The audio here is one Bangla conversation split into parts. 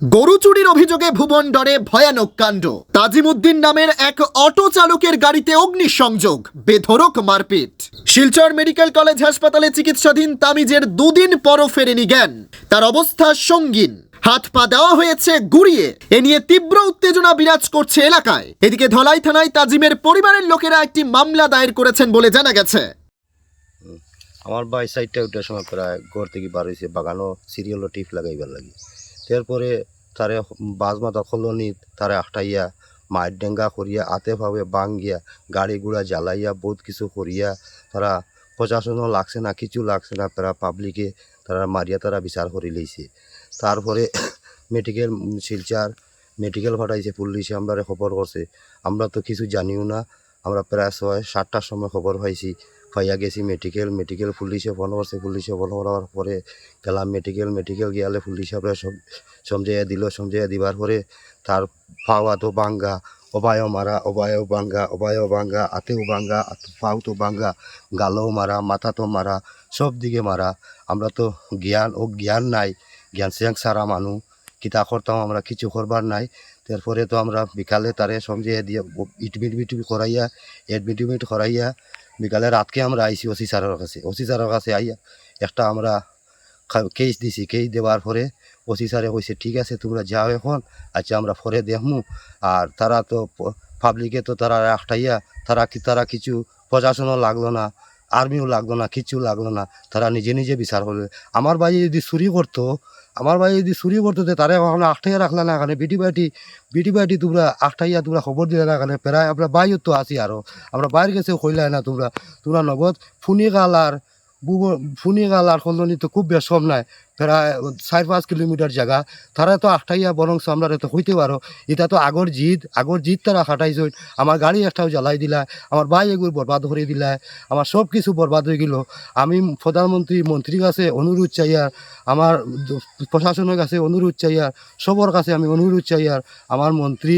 গরু চুরির অভিযোগে ভুবন ডরে ভয়ানক কাণ্ড। তাজিমুদ্দিন নামের এক অটো চালকের গাড়িতে অগ্নিসংযোগ বেধরক মারপিট। শিলচর মেডিকেল কলেজ হাসপাতালে চিকিৎসাধীন তামিজের দুদিন পরও ফেরেনি জ্ঞান। তার অবস্থা সঙ্গীন। হাত পা দেওয়া হয়েছে গুড়িয়ে। এ নিয়ে তীব্র উত্তেজনা বিরাজ করছে এলাকায়। এদিকে ধলাই থানায় তাজিমের পরিবারের লোকেরা একটি মামলা দায়ের করেছেন বলে জানা গেছে। আমার বাই সাইডটা ওঠার সময় প্রায় ঘর থেকে বার হয়েছে বাগানও সিরিয়ালও টিপ লাগাইবার লাগি। তারপরে তারে বাজ মাথা খলনি তারে আটাইয়া মায়ের ডেঙ্গা করিয়া আতে ভাবে বাঙ্গিয়া গাড়ি গুড়া জ্বালাইয়া বহুত কিছু করিয়া তারা প্রশাসনও লাগছে না, কিছু লাগছে না, তারা পাবলিকে তারা মারিয়া তারা বিচার করে লইছে। তারপরে মেডিকেল শিলচার মেডিকেল ফাটাইছে পুলিশে আমরা খবর করছে। আমরা তো কিছু জানিও না, আমরা প্রায় ছয়, সাতটার সময় খবর পাইছি। পাইয়া গেছি মেডিকেল মেডিকেল পুলিশে ফোন করছে, পুলিশে ফোন করার পরে গেলাম মেডিকেল মেডিকেল গিয়ালে পুলিশে সব সমঝাইয়া দিল, সমঝাইয়া দিবার পরে তার পাওয়া তো বাঙ্গা অবায়ও মারা, অবায়ও বাঙ্গা অবায়ও বাঙ্গা আতেও বাঙ্গা পাও তো বাঙ্গা গালও মারা মাথা তো মারা, সব দিকে মারা। আমরা তো জ্ঞান, ও জ্ঞান নাই, জ্ঞান সিয়াং সারা মানুষ কিতা করতাম আমরা, কিছু করবার নাই। তারপরে তো আমরা বিকালে তারে সমঝাইয়া দিয়ে ইটমিট মিট করাইয়া এডমিট উডমিট করাইয়া বিকালে রাতকে আমরা আইসি ওসি স্যারের কাছে। ওসি স্যারের কাছে আইয়া একটা আমরা কেস দিছি। কেস দেওয়ার পরে ওসি স্যারে কইছে, ঠিক আছে, তোমরা যাও এখন আচ্ছা আমরা পরে দেখমু। আর তারা তো পাবলিকে তো তারা একটাইয়া তারা কি তারা কিছু প্রশাসনও লাগল না আর্মিও লাগল না, কিছু লাগল না, তারা নিজে নিজে বিচার করবে। আমার বাড়ি যদি চুরি করতো আমার ভাই যদি চুরি করতে তারে এখন আটটাইয়া রাখলা না এখানে বিটি বাটি বিটি বাটি তোমরা আটটাইয়া তোমরা খবর দিলে না এখানে প্রায় আমরা বাইর তো আছি আরও আমরা বাইরে গেছে কইলাই না তোমরা। তোমরা নগদ ফুনি গালার ফুনি গালার কলোনি তো খুব বেশম নাই। প্রায় চার পাঁচ কিলোমিটার জায়গা তারা তো আটটাইয়া বরং আমরা তো হইতে পারো। এটা তো আগর জিদ আগর জিদ তারা খাটাইছ আমার গাড়ি একটাও জ্বালাই দিলা, আমার বাই এগুলো বরবাদ করে দিলা, আমার সব কিছু বরবাদ হয়ে গেল। আমি প্রধানমন্ত্রী, মন্ত্রীর কাছে অনুরোধ চাইয়ার আমার দ- প্রশাসনের কাছে অনুরোধ চাইয়ার সবার কাছে আমি অনুরোধ চাইয়ার আমার মন্ত্রী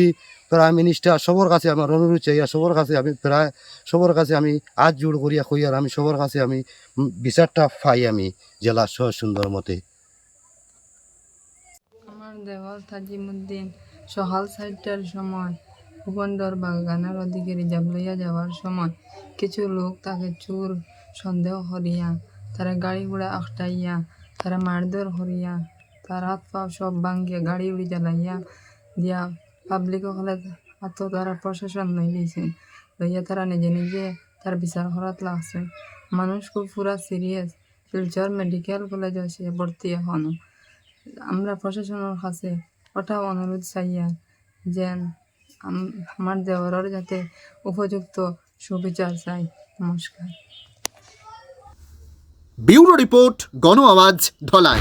প্রাইম মিনিস্টার সবার কাছে আমার অনুরোধ চাইয়ার সবার কাছে আমি প্রায় সবার কাছে আমি আজ জোর করিয়া কইয়ার আমি সবার কাছে আমি বিচারটা পাই আমি জেলা সহ সুন্দর মতে। আমার দেওয়াল তাজিমুদ্দিন সকাল সাতটার সময় ভুবনডর বাগানের ওদিকে রিজার্ভ লইয়া যাওয়ার সময় কিছু লোক তাকে চোর সন্দেহ করিয়া, তারা গাড়ি ঘোড়া আখটাইয়া তারা মারধর করিয়া, তার হাত পা সব ভাঙ্গিয়া গাড়ি উড়ি জ্বালাইয়া দিয়া পাবলিক হলে হাত তারা প্রশাসন লই দিয়েছে লইয়া তারা নিজে নিজে তার বিচার করাত লাগছে মানুষ খুব পুরা সিরিয়াস শিলচর মেডিকেল কলেজ আছে ভর্তি এখনও আমরা প্রশাসনের কাছে ওটাও অনুরোধ চাইয়ার যেন আম- আমার দেওয়ারের যাতে উপযুক্ত সুবিচার চাই। নমস্কার। ব্যুরো রিপোর্ট, গণ আওয়াজ, ধলাই।